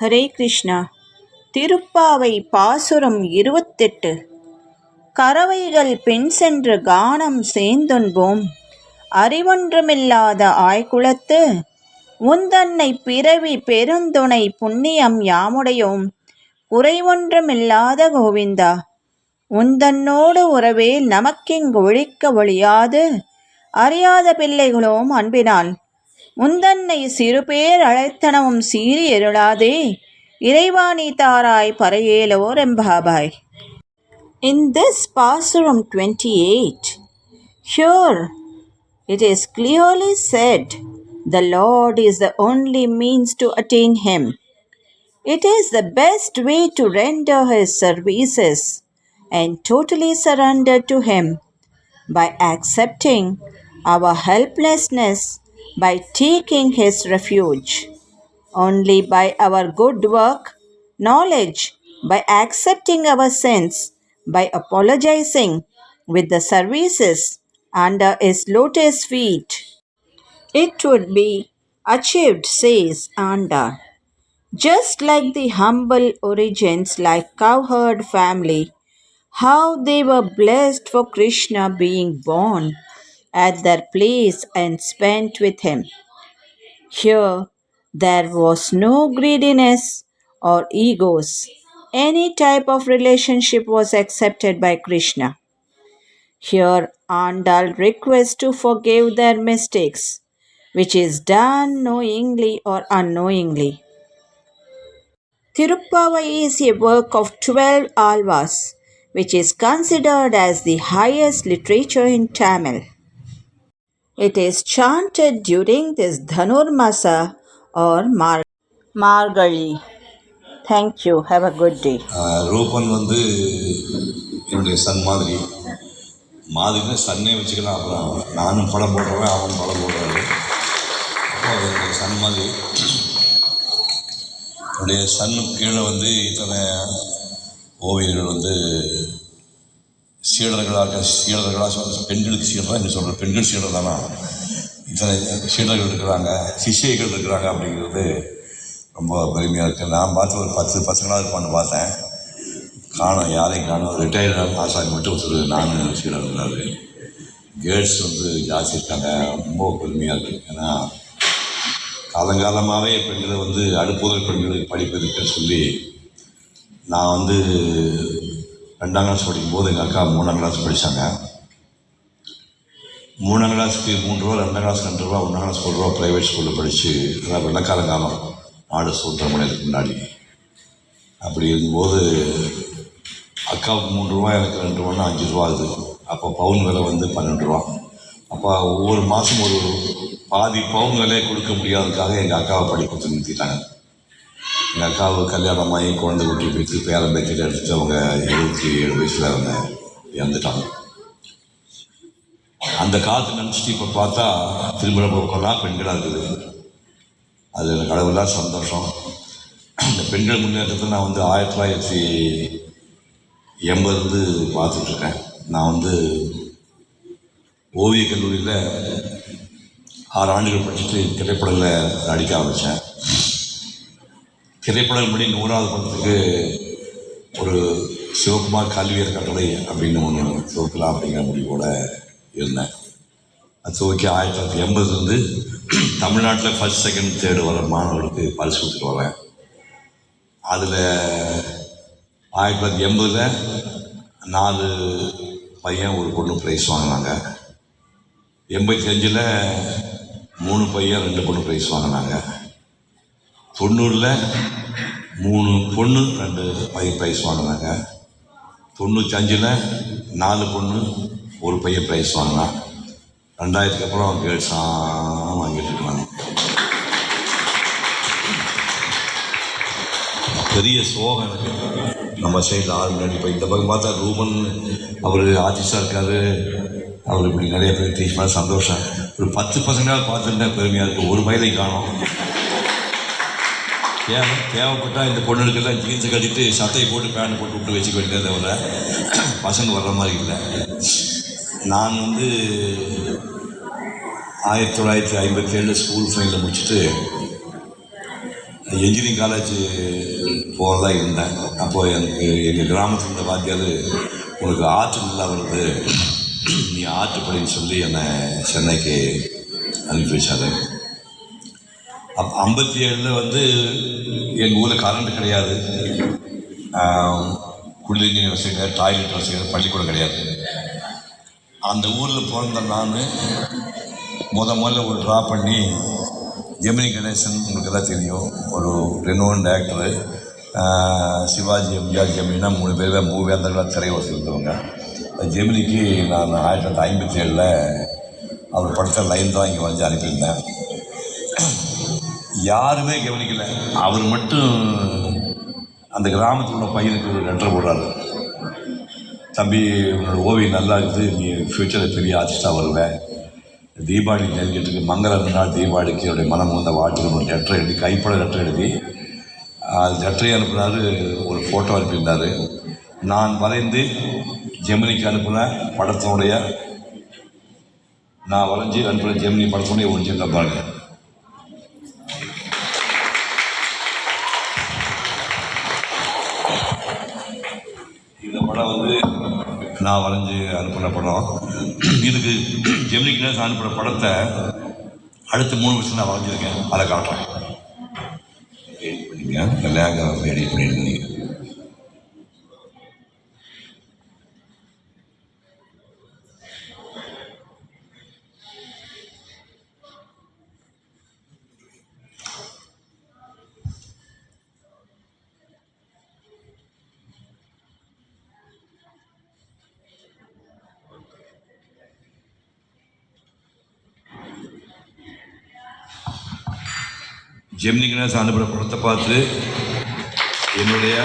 ஹரே கிருஷ்ணா. திருப்பாவை பாசுரம் இருபத்தெட்டு. கறவைகள் பெண் சென்று கானம் சேர்ந்துன்போம் அறிவொன்றுமில்லாத ஆய்குலத்து உந்தன்னை பிறவி பெருந்துணை புண்ணியம் யாமுடையோம். குறைவொன்றுமில்லாத கோவிந்தா உந்தன்னோடு உறவே நமக்கிங் ஒழிக்க ஒழியாது. அறியாத பிள்ளைகளோம் அன்பினால். உந்தன்னை சிறுபேர் அழைத்தனவும் சீறி எருளாதே இறைவாணி தாராய் பறையேலோர் எம்பாபாய் In this Pasuram 28, here it is clearly said the Lord is the only means to attain Him. It is the best way to render His services and totally surrender to Him by accepting our helplessness by taking His refuge. Only by our good work, knowledge, by accepting our sins, by apologizing with the services under His lotus feet, it would be achieved, says Andar. Just like the humble origins, like cowherd family, how they were blessed for Krishna being born at their place and spent with him. Here, there was no greediness or egos. Any type of relationship was accepted by Krishna. Here, Andal requests to forgive their mistakes, which is done knowingly or unknowingly. Tirupava is a work of 12 alvas, which is considered as the highest literature in Tamil. It is chanted during this Dhanurmasa or Mar- Margali. Thank you. Have a good day. Ruban வந்து என்னுடைய Sun மாதிரி மாதிரின்னு சன்னே வச்சுக்கலாம் அப்புறம் நானும் படம் போடுறேன் அவன் படம் போடுறாரு அப்போ என்னுடைய சன் மாதிரி என்னுடைய சன்னுக்கு கீழே வந்து இத்தனை ஓவியர்கள் வந்து சீடர்களாக சீடர்களாக சொல்ற பெண்களுக்கு சீடராக என்று சொல்கிற பெண்கள் சீடர் தானா? இத்தனை சீடர்கள் இருக்கிறாங்க சிஷ்யைகள் இருக்கிறாங்க அப்படிங்கிறது ரொம்ப பெருமையாக இருக்குது நான் பார்த்து ஒரு பத்து பசங்களாக இருப்பான்னு பார்த்தேன். காணும் யாரையும் காணும். ரிட்டையர்ட் ஆசாமி மட்டும் ஒருத்தர் நானும் சீடர் இருந்தார். கேர்ள்ஸ் வந்து ஜாஸ்தி இருக்காங்க ரொம்ப பெருமையாக இருக்குது ஏன்னா காலங்காலமாகவே பெண்களை வந்து அடுப்புதல் பெண்களுக்கு படிப்பு இருக்குன்னு சொல்லி நான் வந்து ரெண்டாம் கிளாஸ் படிக்கும்போது எங்கள் அக்கா மூணாம் கிளாஸ் படித்தாங்க மூணாம் கிளாஸுக்கு மூணு ரூபா ரெண்டாம் கிளாஸ் ரெண்டு ரூபா ஒன்றாம் கிளாஸ் ஒரு ரூபா ப்ரைவேட் ஸ்கூலில் படித்து அதான் வெள்ளக்காலங்காலம் நாடு சுதந்திரம் அடையிறதுக்கு முன்னாடி. அப்படி இருக்கும்போது அக்காவுக்கு மூணு ரூபா எனக்கு ரெண்டு ரூபான்னா அஞ்சு ரூபா அது அப்போ பவுன் விலை வந்து பன்னெண்டு ரூபா. அப்போ ஒவ்வொரு மாதம் ஒரு பாதி பவுன் விலையை கொடுக்க முடியாததுக்காக எங்கள் அக்காவை படிப்பு நிறுத்திட்டாங்க. எங்கள் அக்காவுக்கு கல்யாணம் ஆகி குழந்தை குட்டி பேச்சு பேரன் பேச்சில் எடுத்துட்டு அவங்க எழுபத்தி ஏழு வயசில் அவங்க இறந்துட்டாங்க. அந்த காலத்தை நினச்சிட்டு இப்போ பார்த்தா திருமண போக்கெல்லாம் பெண்களாக இருக்குது. அது எனக்கு அளவில்லா சந்தோஷம். இந்த பெண்கள் முன்னேற்றத்தை நான் வந்து ஆயிரத்தி தொள்ளாயிரத்தி எண்பதுலேருந்து பார்த்துட்ருக்கேன் நான் வந்து ஓவியக் கல்லூரியில் ஆறு ஆண்டுகள் படிச்சுட்டு திரைப்படங்களை நடிக்க ஆரம்பித்தேன் திரைப்படங்கள் படி நூறாவது படத்துக்கு ஒரு சிவகுமார் கல்வியர் கட்டளை அப்படின்னு ஒன்று துவக்கலாம் அப்படிங்கிற முடிவோட இருந்தேன். அது துவக்கி ஆயிரத்தி தொள்ளாயிரத்தி எண்பதுலேருந்து தமிழ்நாட்டில் ஃபர்ஸ்ட் செகண்ட் தேர்டு வர மாணவர்களுக்கு பரிசு கொடுத்துட்டு வரேன். அதில் ஆயிரத்தி தொள்ளாயிரத்தி எண்பதில் நாலு பையன் ஒரு பொண்ணு ப்ரைஸ் வாங்கினாங்க. எண்பத்தி அஞ்சில் மூணு பையன் ரெண்டு பொண்ணு ப்ரைஸ் வாங்கினாங்க. தொண்ணூறில் மூணு பொண்ணு ரெண்டு பையன் ப்ரைஸ் வாங்கினாங்க. தொண்ணூற்றஞ்சில் நாலு பொண்ணு ஒரு பையன் ப்ரைஸ் வாங்கினான். ரெண்டாயிரத்துக்கு அப்புறம் கேர்ள்ஸாக வாங்கிட்டு இருக்காங்க. பெரிய சோகம் எனக்கு. நம்ம சைடில் ஆள் முன்னாடி இப்போ இந்த பக்கம் பார்த்தா ரூமன் அவர் ஆர்டிஸ்டாக இருக்கார். அவர் இப்படி நிறைய பேர் டீச் பண்ண சந்தோஷம். ஒரு பத்து பசங்களால் பார்த்துருந்தா பெருமையாக இருக்குது ஒரு மயிலை காணும். தேவை தேவைப்பட்டால் இந்த பொண்ணுகளுக்கெல்லாம் ஜீன்ஸை கட்டிட்டு சட்டையை போட்டு பேண்ட் போட்டு விட்டு வச்சுக்க வேண்டியதை தவிர பசங்க வர்ற மாதிரி இல்லை. நான் வந்து ஆயிரத்தி தொள்ளாயிரத்தி ஐம்பத்தி ஏழில் ஸ்கூல் ஃபைனலில் முடிச்சுட்டு இன்ஜினியரிங் காலேஜ் போகிறதா இருந்தேன். அப்போ எனக்கு எங்கள் கிராமத்தில் இருந்த வாத்தியார் உனக்கு ஆற்று நல்லா வருது. நீ ஆற்று படின்னு சொல்லி என்னை சென்னைக்கு அனுப்பி வச்சாரு. அப் ஐம்பத்தி ஏழில் வந்து எங்கள் ஊரில் கரண்ட் கிடையாது. குளிர்நீர் வசதி டாய்லெட் வசதிகள் பள்ளிக்கூடம் கிடையாது. அந்த ஊரில் பிறந்த நான் முத முதல்ல ஒரு ட்ரா பண்ணி ஜெமினி கணேசன் உங்களுக்கு தான் தெரியும். ஒரு renowned actor Sivaji MGR Gemini மூணு பேர் தான் மூவேந்தர்களாக திரை இருந்தவங்க. ஜெமினிக்கு நான் ஆயிரத்தி தொள்ளாயிரத்தி ஐம்பத்தி ஏழில் அவர் படுத்த லைன் தான் இங்கே வந்து அனுப்பியிருந்தேன். யாருமே கவனிக்கல. அவர் மட்டும் அந்த கிராமத்தில் உள்ள பையனுக்கு ஒரு லெட்டர் போடுறாரு. தம்பி உன்னோட ஓவியம் நல்லா இருக்குது. நீ ஃப்யூச்சரில் பெரிய ஆர்டிஸ்டாக வருவேன் தீபாவளி நெருங்கிட்டு மங்கள நாள் தீபாவளிக்கு அவருடைய மனம் வந்த வாழ்த்து ஒரு லெட்டர் எழுதி கைப்பட லெட்டர் எழுதி அது லெட்டரை அனுப்புனாரு. ஒரு ஃபோட்டோ அனுப்பியிருந்தார். நான் வரைந்து ஜெமினிக்கு அனுப்பின படத்தினுடைய நான் வரைஞ்சி அனுப்பின ஜெமினி படத்தினுடைய ஒரிஜினல் பாருங்கள் நான் வரைஞ்சி அனுப்பின படம் இதுக்கு ஜெமினி கணேசன் அனுப்பின படத்தை அடுத்த மூணு வருஷம் நான் வரைஞ்சிருக்கேன். அதை காட்டுறேன். எடிட் பண்ணிங்க லேங்க எடிட் பண்ணிடுங்க. ஜெமினி கணேசன் அனுப்பின படத்தை பார்த்து என்னுடைய